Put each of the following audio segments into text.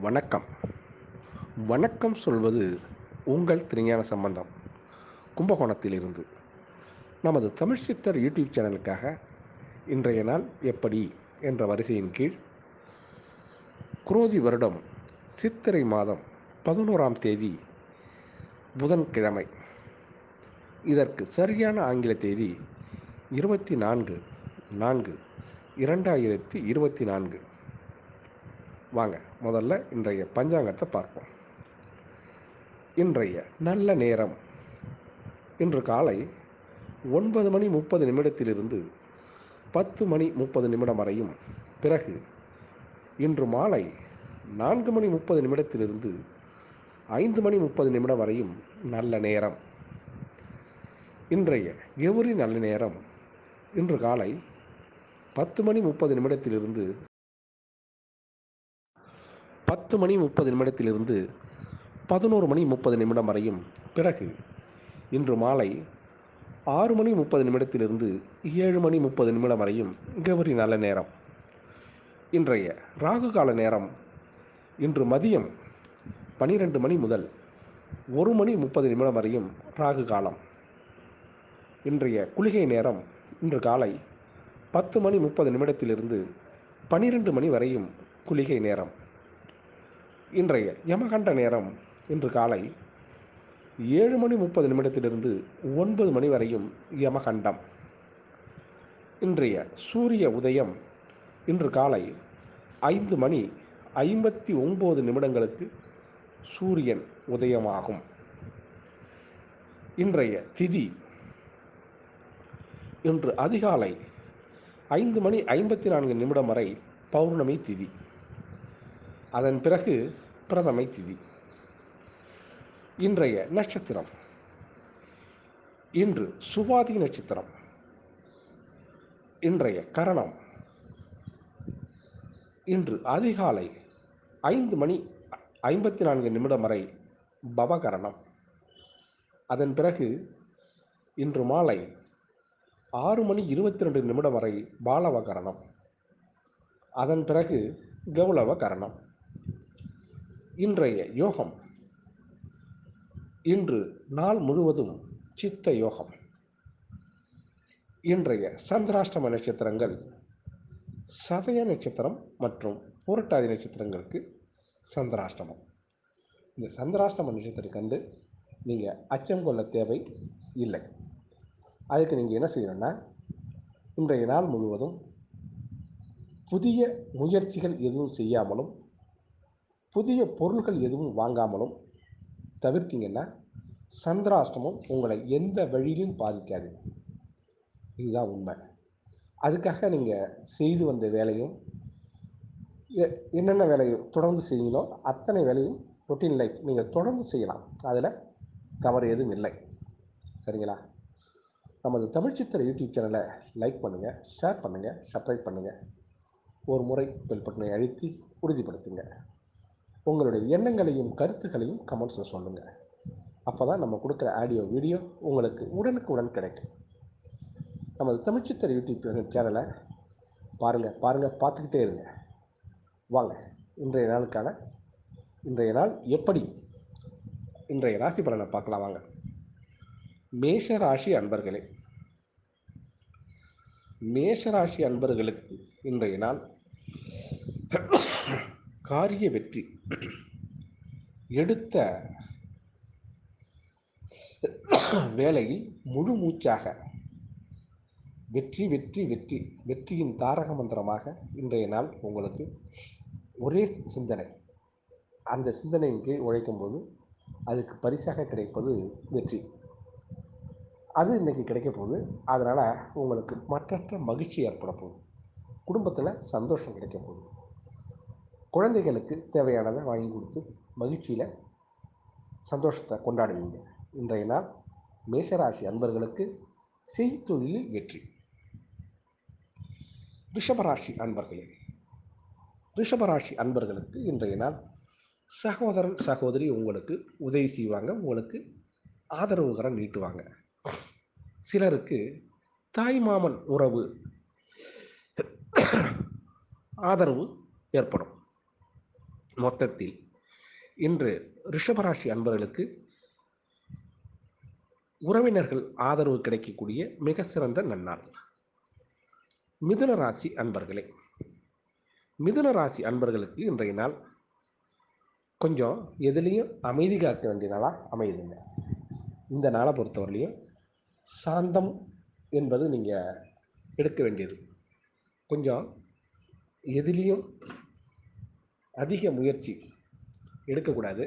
வணக்கம். வணக்கம் சொல்வது உங்கள் திருஞான சம்பந்தம். கும்பகோணத்திலிருந்து நமது தமிழ் சித்தர் யூடியூப் சேனலுக்காக இன்றைய நாள் எப்படி என்ற வரிசையின் கீழ் குரோதி வருடம் சித்திரை மாதம் பதினோராம் தேதி புதன்கிழமை. இதற்கு சரியான ஆங்கில தேதி இருபத்தி நான்கு நான்கு இரண்டாயிரத்தி இருபத்தி நான்கு. வாங்க முதல்ல இன்றைய பஞ்சாங்கத்தை பார்ப்போம். இன்றைய நல்ல நேரம். இன்று காலை ஒன்பது மணி முப்பது நிமிடத்திலிருந்து பத்து மணி முப்பது நிமிடம் வரையும். பிறகு இன்று மாலை நான்கு மணி முப்பது நிமிடத்திலிருந்து ஐந்து மணி முப்பது நிமிடம் வரையும் நல்ல நேரம். இன்றைய கெவுரி நல்ல நேரம். இன்று காலை பத்து மணி முப்பது நிமிடத்திலிருந்து பத்து மணி முப்பது நிமிடத்திலிருந்து பதினோரு மணி முப்பது நிமிடம் வரையும் பிறகு இன்று மாலை ஆறு மணி முப்பது நிமிடத்திலிருந்து ஏழு மணி முப்பது நிமிடம் வரையும் கௌரி நல்ல நேரம். இன்றைய ராகு கால நேரம் இன்று மதியம் பனிரெண்டு மணி முதல் ஒரு மணி முப்பது நிமிடம் வரையும் ராகு காலம். இன்றைய குளிகை நேரம் இன்று காலை பத்து மணி முப்பது நிமிடத்திலிருந்து பனிரெண்டு மணி வரையும் குளிகை நேரம். இன்றைய யமகண்ட நேரம் இன்று காலை ஏழு மணி முப்பது நிமிடத்திலிருந்து ஒன்பது மணி வரையும் யமகண்டம். இன்றைய சூரிய உதயம் இன்று காலை ஐந்து மணி ஐம்பத்தி ஒம்பது நிமிடங்களுக்கு சூரியன் உதயமாகும். இன்றைய திதி இன்று அதிகாலை ஐந்து மணி ஐம்பத்தி நான்கு நிமிடம் வரை பௌர்ணமி திதி. அதன் பிறகு பிரதமை திதி. இன்றைய நட்சத்திரம். இன்று சுவாதி நட்சத்திரம். இன்றைய கரணம். இன்று அதிகாலை ஐந்து மணி ஐம்பத்தி நான்கு நிமிடம் வரை பவகரணம். அதன் பிறகு இன்று மாலை ஆறு மணி இருபத்தி ரெண்டு நிமிடம் வரை பாலவகரணம். அதன் பிறகு கௌளவ கரணம் இன்றைய யோகம். இன்று நாள் முழுவதும் சித்த யோகம். இன்றைய சந்திராஷ்டம நட்சத்திரங்கள் சதய நட்சத்திரம் மற்றும் புரட்டாதி நட்சத்திரங்களுக்கு சந்திராஷ்டமம். இந்த சந்திராஷ்டம நட்சத்திரம் கண்டு நீங்கள் அச்சம் கொள்ள தேவை இல்லை. அதுக்கு நீங்கள் என்ன செய்யணும்னா இன்றைய நாள் முழுவதும் புதிய முயற்சிகள் எதுவும் செய்யாமலும் புதிய பொருள்கள் எதுவும் வாங்காமலும் தவிர்த்தீங்கன்னா சந்திராஷ்டமம் உங்களை எந்த வழியிலும் பாதிக்காது. இதுதான் உண்மை. அதுக்காக நீங்கள் செய்து வந்த வேலையும் எ- என்னென்ன வேலையும் தொடர்ந்து செய்யீங்களோ அத்தனை வேலையும் ரொட்டீன் லைஃப் நீங்கள் தொடர்ந்து செய்யலாம். அதில் தவறு எதுவும் இல்லை. சரிங்களா? நமது தமிழ் சித்திர யூடியூப் சேனலை லைக் பண்ணுங்கள் ஷேர் பண்ணுங்கள் சப்ஸ்கிரைப் பண்ணுங்கள் ஒரு முறை பெல் பட்டனை அழுத்தி உறுதிப்படுத்துங்க. உங்களுடைய எண்ணங்களையும் கருத்துக்களையும் கமெண்ட்ஸில் சொல்லுங்கள் அப்போ தான் நம்ம கொடுக்குற ஆடியோ வீடியோ உங்களுக்கு உடனுக்கு உடன் கிடைக்கும். நமது தமிழ்ச்சித்தர் யூடியூப் சேனலை பாருங்கள் பாருங்கள் பார்த்துக்கிட்டே இருங்க. வாங்க இன்றைய நாளுக்கான இன்றைய நாள் எப்படி இன்றைய ராசி பலனை பார்க்கலாம் வாங்க. மேஷ ராசி அன்பர்களே மேஷ ராசி அன்பர்களுக்கு இன்றைய நாள் காரிய வெற்றி. எடுத்த வேலையில் முழு மூச்சாக வெற்றி வெற்றி வெற்றி வெற்றியின் தாரக மந்திரமாக இன்றைய நாள் உங்களுக்கு ஒரே சிந்தனை. அந்த சிந்தனையின் கீழ் உழைக்கும் போது அதுக்கு பரிசாக கிடைப்பது வெற்றி. அது இன்னைக்கு கிடைக்க போகுது. அதனால் உங்களுக்கு மற்றற்ற மகிழ்ச்சி ஏற்பட போகுது. குடும்பத்தில் சந்தோஷம் கிடைக்க போகுது. குழந்தைகளுக்கு தேவையானதை வாங்கி கொடுத்து மகிழ்ச்சியில் சந்தோஷத்தை கொண்டாடுவீங்க. இன்றைய நாள் மேஷராசி அன்பர்களுக்கு செய்தொழிலில் வெற்றி. ரிஷபராசி அன்பர்களே ரிஷபராசி அன்பர்களுக்கு இன்றைய நாள் சகோதரன் சகோதரி உங்களுக்கு உதவி செய்வாங்க உங்களுக்கு ஆதரவுகரம் நீட்டுவாங்க. சிலருக்கு தாய் மாமன் உறவு ஆதரவு ஏற்படும். மொத்தத்தில் இன்று ரிஷபராசி அன்பர்களுக்கு உறவினர்கள் ஆதரவு கிடைக்கக்கூடிய மிக சிறந்த நன்னாள். மிதுன ராசி அன்பர்களே மிதுன ராசி அன்பர்களுக்கு இன்றைய நாள் கொஞ்சம் எதுலேயும் அமைதி காக்க வேண்டிய நாளாக அமையுதுங்க. இந்த நாளை பொறுத்தவரையிலையும் சாந்தம் என்பது நீங்கள் எடுக்க வேண்டியது. கொஞ்சம் எதுலேயும் அதிக முயற்சி எடுக்கக்கூடாது.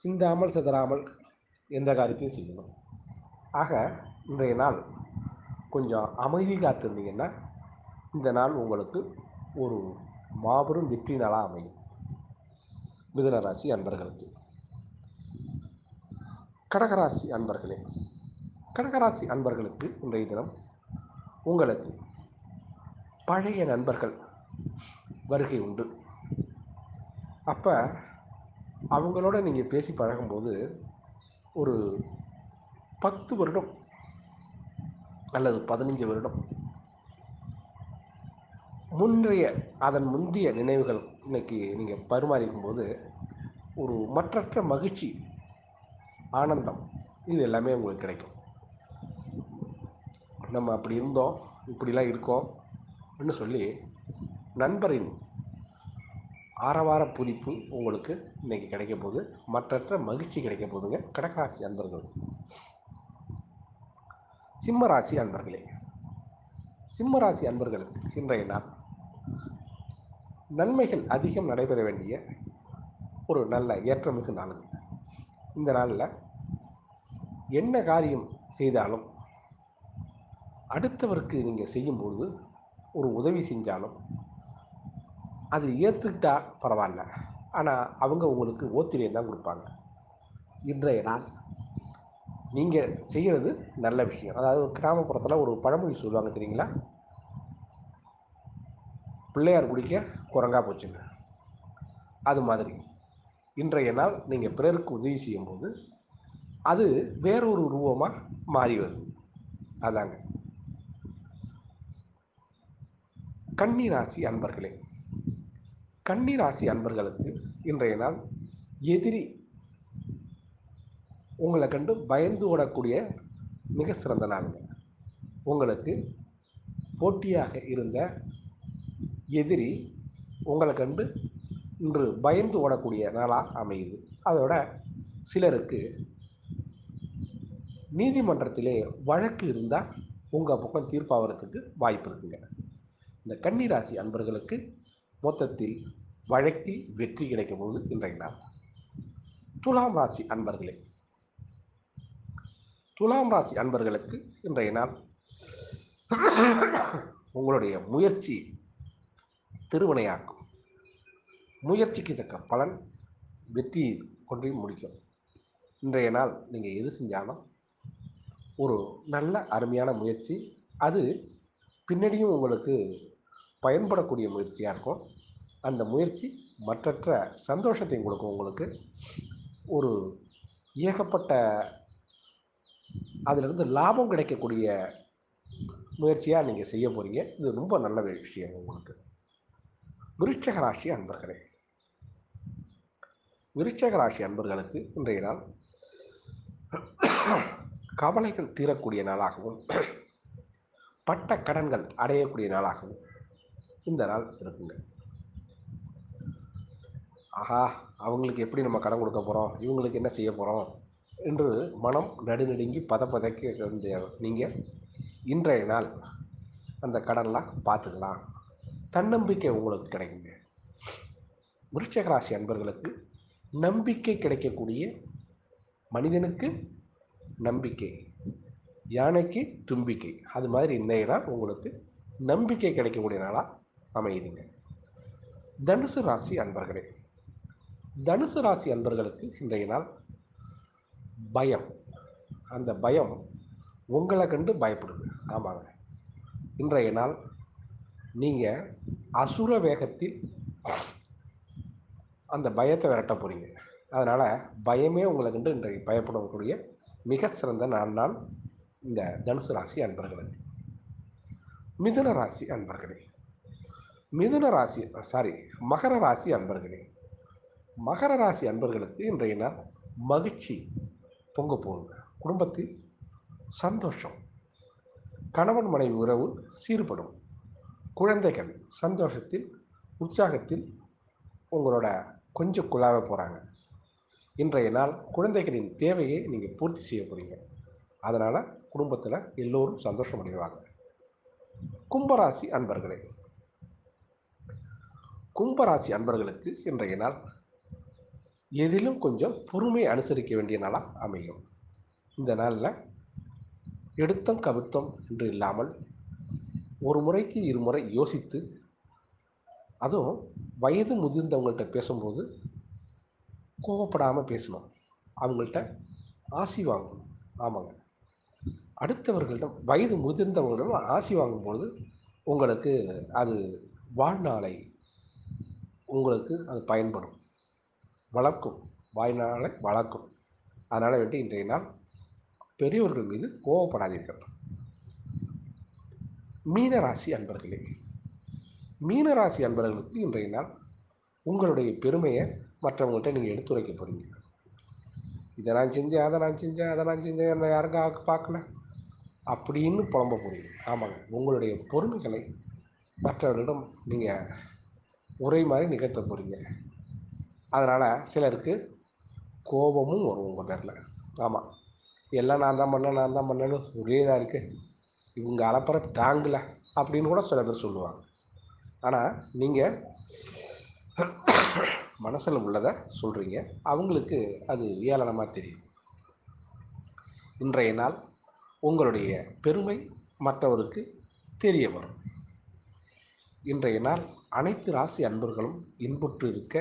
சிந்தாமல் சிதறாமல் எந்த காரியத்தையும் செய்யணும். ஆக இன்றைய நாள் கொஞ்சம் அமைதி காத்திருந்தீங்கன்னா இந்த நாள் உங்களுக்கு ஒரு மாபெரும் வெற்றி நாளாக அமையும். மிதுனராசி அன்பர்களுக்கு. கடகராசி அன்பர்களே கடகராசி அன்பர்களுக்கு இன்றைய தினம் உங்களுக்கு பழைய நண்பர்கள் வருகை உண்டு. அப்போ அவங்களோட நீங்கள் பேசி பழகும்போது ஒரு பத்து வருடம் அல்லது பதினஞ்சு வருடம் முன்றைய அதன் முந்தைய நினைவுகள் இன்னைக்கு நீங்கள் பரிமாறிக்கும் போது ஒரு மற்றற்ற மகிழ்ச்சி ஆனந்தம் இது எல்லாமே உங்களுக்கு கிடைக்கும். நம்ம அப்படி இருந்தோம் இப்படிலாம் இருக்கோம் அப்படின்னு சொல்லி நண்பரின் ஆரவார புதிப்பு உங்களுக்கு இன்னைக்கு கிடைக்க போகுது. மற்றற்ற மகிழ்ச்சி கிடைக்க போகுதுங்க. கடகராசி அன்பர்கள். சிம்மராசி அன்பர்களே. சிம்மராசி அன்பர்களுக்கு இன்றைய நாள் நன்மைகள் அதிகம் நடைபெற வேண்டிய ஒரு நல்ல ஏற்றமிகு நாளுங்க. இந்த நாளில் என்ன காரியம் செய்தாலும் அடுத்தவருக்கு நீங்கள் செய்யும்பொழுது ஒரு உதவி செஞ்சாலும் அது ஏற்றுக்கிட்டா பரவாயில்ல. ஆனால் அவங்க உங்களுக்கு ஓத்திரியம் தான் கொடுப்பாங்க. இன்றைய நாள் நீங்கள் செய்கிறது நல்ல விஷயம். அதாவது கிராமப்புறத்தில் ஒரு பழமொழி சொல்லுவாங்க தெரியுங்களா? பிள்ளையார் குடிக்க குரங்கா போச்சுங்க. அது மாதிரி. இன்றைய நாள் நீங்கள் பிறருக்கு உதவி செய்யும்போது அது வேறொரு உருவமாக மாறி வருது. அதாங்க. கன்னிராசி அன்பர்களே கன்னிராசி அன்பர்களுக்கு இன்றைய நாள் எதிரி உங்களை கண்டு பயந்து ஓடக்கூடிய மிக சிறந்த நாளுங்க உங்களுக்கு போட்டியாக இருந்த எதிரி உங்களை கண்டு இன்று பயந்து ஓடக்கூடிய நாளாக அமையுது. அதோட சிலருக்கு நீதிமன்றத்திலே வழக்கு இருந்தால் உங்கள் பக்கம் தீர்ப்பாகிறதுக்கு வாய்ப்பு இருக்குங்க. இந்த கன்னிராசி அன்பர்களுக்கு மொத்தத்தில் வழக்கில் வெற்றி கிடைக்கும் போது இன்றைய நாள் துலாம் ராசி அன்பர்களே துலாம் ராசி அன்பர்களுக்கு இன்றைய நாள் உங்களுடைய முயற்சி திருவினையாக்கும். முயற்சிக்கு தக்க பலன் வெற்றி கொண்டு முடிக்கும். இன்றைய நாள் நீங்கள் எது செஞ்சாலும் ஒரு நல்ல அருமையான முயற்சி. அது பின்னாடியும் உங்களுக்கு பயன்படக்கூடிய முயற்சியாக இருக்கும். அந்த முயற்சி மற்றற்ற சந்தோஷத்தையும் கொடுக்கும் உங்களுக்கு. ஒரு ஏகப்பட்ட அதிலிருந்து லாபம் கிடைக்கக்கூடிய முயற்சியாக நீங்கள் செய்ய போகிறீங்க இது ரொம்ப நல்ல விஷயம் உங்களுக்கு. விருட்சக ராசி அன்பர்களே. விருட்சக ராசி அன்பர்களுக்கு இன்றைய நாள் கவலைகள் தீரக்கூடிய நாளாகவும் பட்ட கடன்கள் அடையக்கூடிய நாளாகவும் இந்த நாள் இருக்குங்க. ஆஹா அவங்களுக்கு எப்படி நம்ம கடன் கொடுக்க போகிறோம் இவங்களுக்கு என்ன செய்ய போகிறோம் என்று மனம் நடுநடுங்கி பதப்பதைக்க வேண்டிய நீங்கள் இன்றைய நாள் அந்த கடன்லாம் பார்த்துக்கலாம். தன்னம்பிக்கை உங்களுக்கு கிடைக்குங்க. விருட்சக ராசி அன்பர்களுக்கு நம்பிக்கை கிடைக்கக்கூடிய மனிதனுக்கு நம்பிக்கை யானைக்கு தும்பிக்கை. அது மாதிரி இன்றைய நாள் உங்களுக்கு நம்பிக்கை கிடைக்கக்கூடிய நாளாக அமையுதுங்க. தனுசு ராசி அன்பர்களே தனுசு ராசி அன்பர்களுக்கு இன்றைய நாள் பயம். அந்த பயம் உங்களை கண்டு பயப்படுது. ஆமாங்க. இன்றைய நாள் நீங்கள் அசுர வேகத்தில் அந்த பயத்தை விரட்ட போகிறீங்க அதனால் பயமே உங்களை கண்டு இன்றைக்கு பயப்படக்கூடிய மிகச்சிறந்த நாள் நாள் இந்த தனுசு ராசி அன்பர்களுக்கு. மிதுன ராசி அன்பர்களே. மிதுன ராசி சாரி மகர ராசி அன்பர்களே. மகர ராசி அன்பர்களுக்கு இன்றைய நாள் மகிழ்ச்சி பொங்க போகுங்க. குடும்பத்தில் சந்தோஷம். கணவன் மனைவி உறவு சீர்படும். குழந்தைகள் சந்தோஷத்தில் உற்சாகத்தில் உங்களோட கொஞ்சம் குழாவ போகிறாங்க இன்றைய நாள் குழந்தைகளின் தேவையை நீங்கள் பூர்த்தி செய்ய போகிறீங்க அதனால் குடும்பத்தில் எல்லோரும் சந்தோஷம் அடைவாங்க. கும்பராசி அன்பர்களே கும்பராசி அன்பர்களுக்கு இன்றைய நாள் எதிலும் கொஞ்சம் பொறுமை அனுசரிக்க வேண்டிய நாளாக அமையும். இந்த நாளில் எடுத்தம் கவித்தம் என்று இல்லாமல் ஒரு முறைக்கு இருமுறை யோசித்து அதுவும் வயது முதிர்ந்தவங்கள்ட்ட பேசும்போது கோவப்படாமல் பேசணும். அவங்கள்ட்ட ஆசி வாங்கணும். ஆமாங்க. அடுத்தவர்களிடம் வயது முதிர்ந்தவர்களிடம் ஆசி வாங்கும்பொழுது உங்களுக்கு அது வாழ்நாளை உங்களுக்கு அது பயன்படும். வளர்க்கும். வாய்நாளை வளர்க்கும். அதனால் வேண்டி இன்றைய நாள் பெரியவர்கள் மீது கோவப்படாதீர்கள். மீனராசி அன்பர்களே மீனராசி அன்பர்களுக்கு இன்றைய நாள் உங்களுடைய பெருமையை மற்றவங்கள்ட்ட நீங்கள் எடுத்துரைக்க போகிறீங்க இதை நான் செஞ்சேன் அதை நான் செஞ்சேன் அதை நான் செஞ்சேன் என்னை யாருக்கும் பார்க்கல? அப்படின்னு புலம்ப போகிறீங்க ஆமாங்க. உங்களுடைய பொறுமைகளை மற்றவர்களிடம் நீங்கள் உரை மாதிரி நிகழ்த்த போகிறீங்க அதனால் சிலருக்கு கோபமும் வரும் உங்கள் பேரில். ஆமாம் எல்லாம் நான் தான் பண்ணேன் நான் தான் பண்ணேன்னு ஒரே இதாக இருக்குது இவங்க அலப்பற தாங்கலை அப்படின்னு கூட சில பேர் சொல்லுவாங்க. ஆனால் நீங்கள் மனசில் உள்ளதை சொல்கிறீங்க அவங்களுக்கு அது ஏளனமாக தெரியும். இன்றைய நாள் உங்களுடைய பெருமை மற்றவருக்கு தெரிய வரும். இன்றைய நாள் அனைத்து ராசி அன்பர்களும் இன்புற்று இருக்க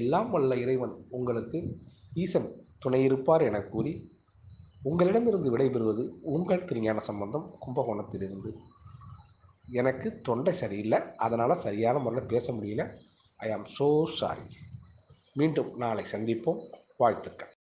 எல்லாம் வல்ல இறைவன் உங்களுக்கு ஈசன் துணை இருப்பார் என கூறி உங்களிடமிருந்து விடைபெறுவது உங்கள் திருஞான சம்பந்தம் கும்பகோணத்திலிருந்து. எனக்கு தொண்டை சரியில்லை அதனால் சரியான முறையில் பேச முடியல. ஐ ஆம் ஸோ சாரி மீண்டும் நாளை சந்திப்போம். வாழ்த்துக்கள்.